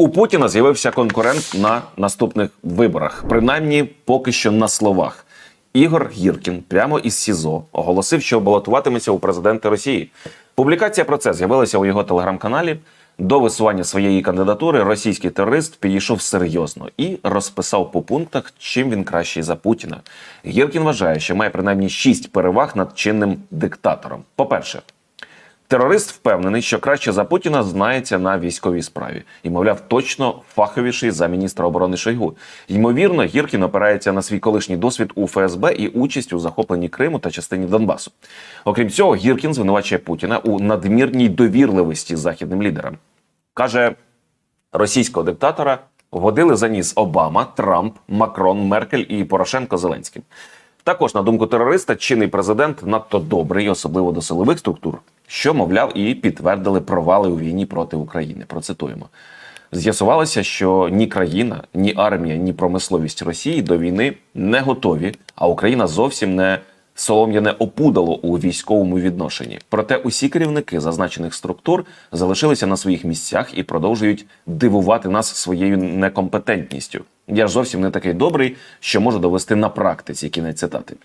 У Путіна з'явився конкурент на наступних виборах, принаймні поки що на словах. Ігор Гіркін прямо із СІЗО оголосив, що балотуватиметься у президенти Росії. Публікація про це з'явилася у його телеграм-каналі. До висування своєї кандидатури російський терорист підійшов серйозно і розписав по пунктах, чим він кращий за Путіна. Гіркін вважає, що має принаймні шість переваг над чинним диктатором. По-перше, Терорист впевнений, що краще за Путіна знається на військовій справі і, мовляв, точно фаховіший за міністра оборони Шойгу. Ймовірно, Гіркін опирається на свій колишній досвід у ФСБ і участь у захопленні Криму та частині Донбасу. Окрім цього, Гіркін звинувачує Путіна у надмірній довірливості західним лідерам. каже російського диктатора водили за ніс Обама, Трамп, Макрон, Меркель і Порошенко Зеленським. Також, на думку терориста, чинний президент надто добрий, особливо до силових структур, що, мовляв, і підтвердили провали у війні проти України. Процитуємо. З'ясувалося, що ні країна, ні армія, ні промисловість Росії до війни не готові, а Україна зовсім не солом'яне опудало у військовому відношенні. Проте усі керівники зазначених структур залишилися на своїх місцях і продовжують дивувати нас своєю некомпетентністю. Я ж зовсім не такий добрий, що можу довести на практиці. Кінець цитати.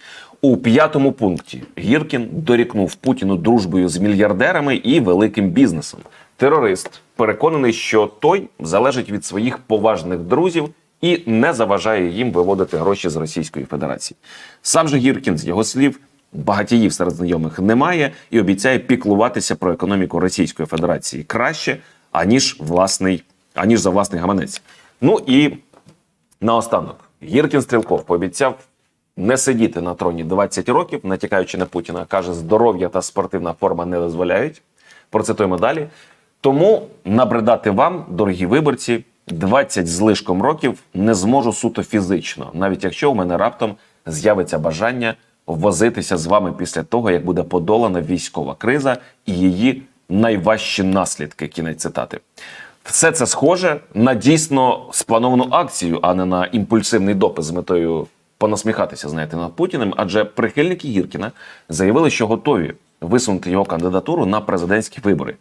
У п'ятому пункті Гіркін дорікнув Путіну дружбою з мільярдерами і великим бізнесом. Терорист переконаний, що той залежить від своїх поважних друзів і не заважає їм виводити гроші з Російської Федерації. Сам же Гіркін, з його слів, багатіїв серед знайомих немає і обіцяє піклуватися про економіку Російської Федерації краще, аніж власний, аніж за власний гаманець. Ну і наостанок Гіркін Стрілков пообіцяв не сидіти на троні 20 років, натякаючи на Путіна, каже, здоров'я та спортивна форма не дозволяють. Процитуємо далі. Тому набридати вам, дорогі виборці, 20 з лишком років не зможу суто фізично, навіть якщо у мене раптом з'явиться бажання возитися з вами після того, як буде подолана військова криза і її найважчі наслідки. Кінець цитати. Все це схоже на дійсно сплановану акцію, а не на імпульсивний допис з метою понасміхатися, знаєте, над Путіним. Адже прихильники Гіркіна заявили, що готові висунути його кандидатуру на президентські вибори.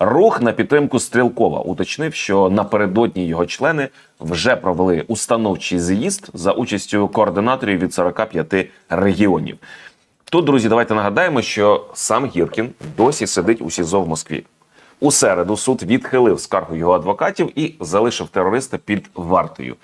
Рух на підтримку Стрілкова уточнив, що напередодні його члени вже провели установчий з'їзд за участю координаторів від 45 регіонів. Тут, друзі, давайте нагадаємо, що сам Гіркін досі сидить у СІЗО в Москві. У середу суд відхилив скаргу його адвокатів і залишив терориста під вартою.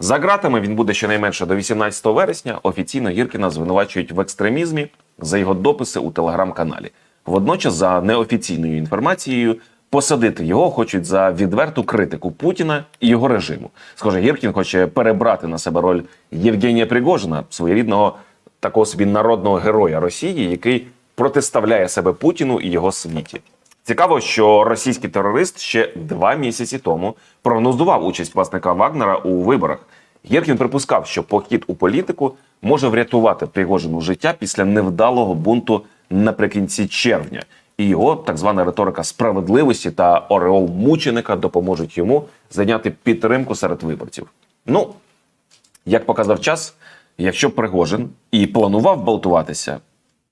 За ґратами він буде щонайменше до 18 вересня. Офіційно Гіркіна звинувачують в екстремізмі за його дописи у телеграм-каналі. Водночас, за неофіційною інформацією, посадити його хочуть за відверту критику Путіна і його режиму. Схоже, Гіркін хоче перебрати на себе роль Євгенія Пригожина, своєрідного такого собі народного героя Росії, який протиставляє себе Путіну і його світі. Цікаво, що російський терорист ще два місяці тому прогнозував участь власника Вагнера у виборах. Гіркін припускав, що похід у політику може врятувати Пригожину життя після невдалого бунту наприкінці червня, і його так звана риторика справедливості та ореол мученика допоможуть йому зайняти підтримку серед виборців. Ну, як показав час, якщо Пригожин і планував балотуватися,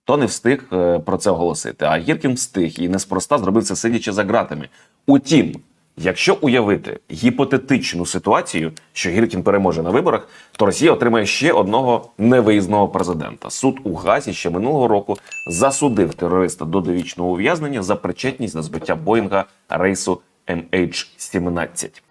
то не встиг е, про це оголосити. А Гіркін встиг і неспроста зробив це сидячи за ґратами. Утім, якщо уявити гіпотетичну ситуацію, що Гіркін переможе на виборах, то Росія отримає ще одного невиїзного президента. Суд у Газі ще минулого року засудив терориста до довічного ув'язнення за причетність до збиття Боїнга рейсу MH17.